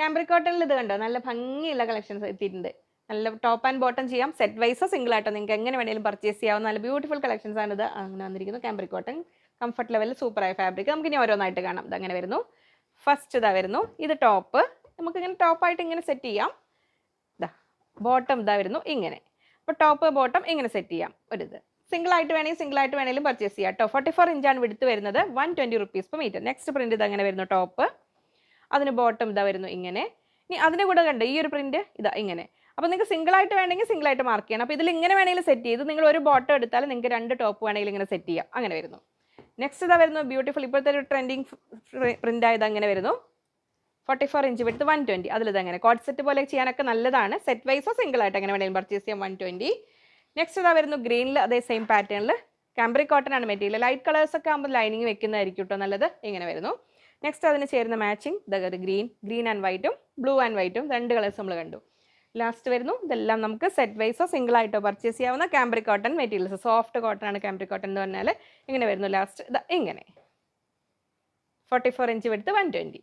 Cambric കോട്ടണിൽ ഇത് കണ്ടോ? നല്ല ഭംഗിയുള്ള കളക്ഷൻസ് എത്തിയിട്ടുണ്ട്. നല്ല ടോപ്പ് ആൻഡ് ബോട്ടം ചെയ്യാം. സെറ്റ് വൈസോ സിംഗിൾ ആയിട്ടോ നിങ്ങൾക്ക് എങ്ങനെ വേണമെങ്കിലും പർച്ചേസ് ചെയ്യാവുന്ന നല്ല ബ്യൂട്ടിഫുൾ കളക്ഷൻസ് ആണ് ഇത്. അങ്ങനെ വന്നിരിക്കുന്നു. കാംബ്രിക് കോട്ടൺ കംഫർട്ട് ലെവലിൽ സൂപ്പറായ ഫാബ്രിക് നമുക്ക് ഇനി ഓരോന്നായിട്ട് കാണാം. ഇത് അങ്ങനെ വരുന്നു. ഫസ്റ്റ് ഇതാ വരുന്നു. ഇത് ടോപ്പ് നമുക്ക് ഇങ്ങനെ ടോപ്പായിട്ട് ഇങ്ങനെ സെറ്റ് ചെയ്യാം. ഇതാ ബോട്ടം ഇതാ വരുന്നു. ഇങ്ങനെ. അപ്പോൾ ടോപ്പ് ബോട്ടം ഇങ്ങനെ സെറ്റ് ചെയ്യാം. ഒരു ഇത്. സിംഗിൾ ആയിട്ട് വേണമെങ്കിൽ സിംഗിൾ ആയിട്ട് വേണമെങ്കിലും പർച്ചേസ് ചെയ്യാം. കേട്ടോ ഫോർട്ടി ഫോർ ഇഞ്ചാണ് വിടുത്ത് വരുന്നത്. One twenty rupees per metre next print ഇത് അങ്ങനെ വരുന്നു. ടോപ്പ് അതിന് ബോട്ടം ഇതാ വരുന്നു ഇങ്ങനെ. ഇനി അതിന്റെ കൂടെ കണ്ട് ഈ ഒരു പ്രിന്റ് ഇതാ ഇങ്ങനെ. അപ്പോൾ നിങ്ങൾക്ക് സിംഗിൾ ആയിട്ട് വേണമെങ്കിൽ സിംഗിൾ ആയിട്ട് മാർക്ക് ചെയ്യണം. അപ്പോൾ ഇതിൽ ഇങ്ങനെ വേണമെങ്കിൽ സെറ്റ് ചെയ്ത് നിങ്ങൾ ഒരു ബോട്ടം എടുത്താൽ നിങ്ങൾക്ക് രണ്ട് ടോപ്പ് വേണമെങ്കിൽ ഇങ്ങനെ സെറ്റ് ചെയ്യാം. അങ്ങനെ വരുന്നു. നെക്സ്റ്റ് ഇതാ വരുന്നു ബ്യൂട്ടിഫുൾ ഇപ്പോഴത്തെ ഒരു ട്രെൻഡിങ് പ്രിന്റ് ആയത് അങ്ങനെ വരുന്നു. ഫോർട്ടി ഫോർ ഇഞ്ച് വിടുത്ത് വൺ ട്വന്റി അതിലിത് അങ്ങനെ. കോഡ് സെറ്റ് പോലെ ചെയ്യാനൊക്കെ നല്ലതാണ്. സെറ്റ് വൈസോ സിംഗിൾ ആയിട്ട് അങ്ങനെ വേണമെങ്കിലും പർച്ചേസ് ചെയ്യാം വൺ ട്വന്റി നെക്സ്റ്റ് ഇതാ വരുന്നു ഗ്രീനിൽ അതേ സെയിം പാറ്റേണിൽ കാംബ്രിക് കോട്ടൺ ആണ് മെറ്റീരിയൽ ലൈറ്റ് കളേഴ്സ് ഒക്കെ ആകുമ്പോൾ ലൈനിങ് വെക്കുന്നതായിരിക്കും കേട്ടോ നല്ലത്. ഇങ്ങനെ വരുന്നു. നെക്സ്റ്റ് അതിന് ചേരുന്ന matching the green green and വൈറ്റും ബ്ലൂ ആൻഡ് വൈറ്റും രണ്ട് കളേഴ്സ് നമ്മൾ കണ്ടു. ലാസ്റ്റ് വരുന്നു ഇതെല്ലാം നമുക്ക് സെറ്റ് വൈസോ സിംഗിൾ ആയിട്ടോ പർച്ചേസ് ചെയ്യാവുന്ന cambric cotton materials soft cotton ആണ് ക്യാമ്പ്രി കോട്ടൺ എന്ന് പറഞ്ഞാൽ ഇങ്ങനെ വരുന്നു ലാസ്റ്റ് ഇങ്ങനെ. ഫോർട്ടി ഫോർ ഇഞ്ച് എടുത്ത് വൺ ട്വന്റി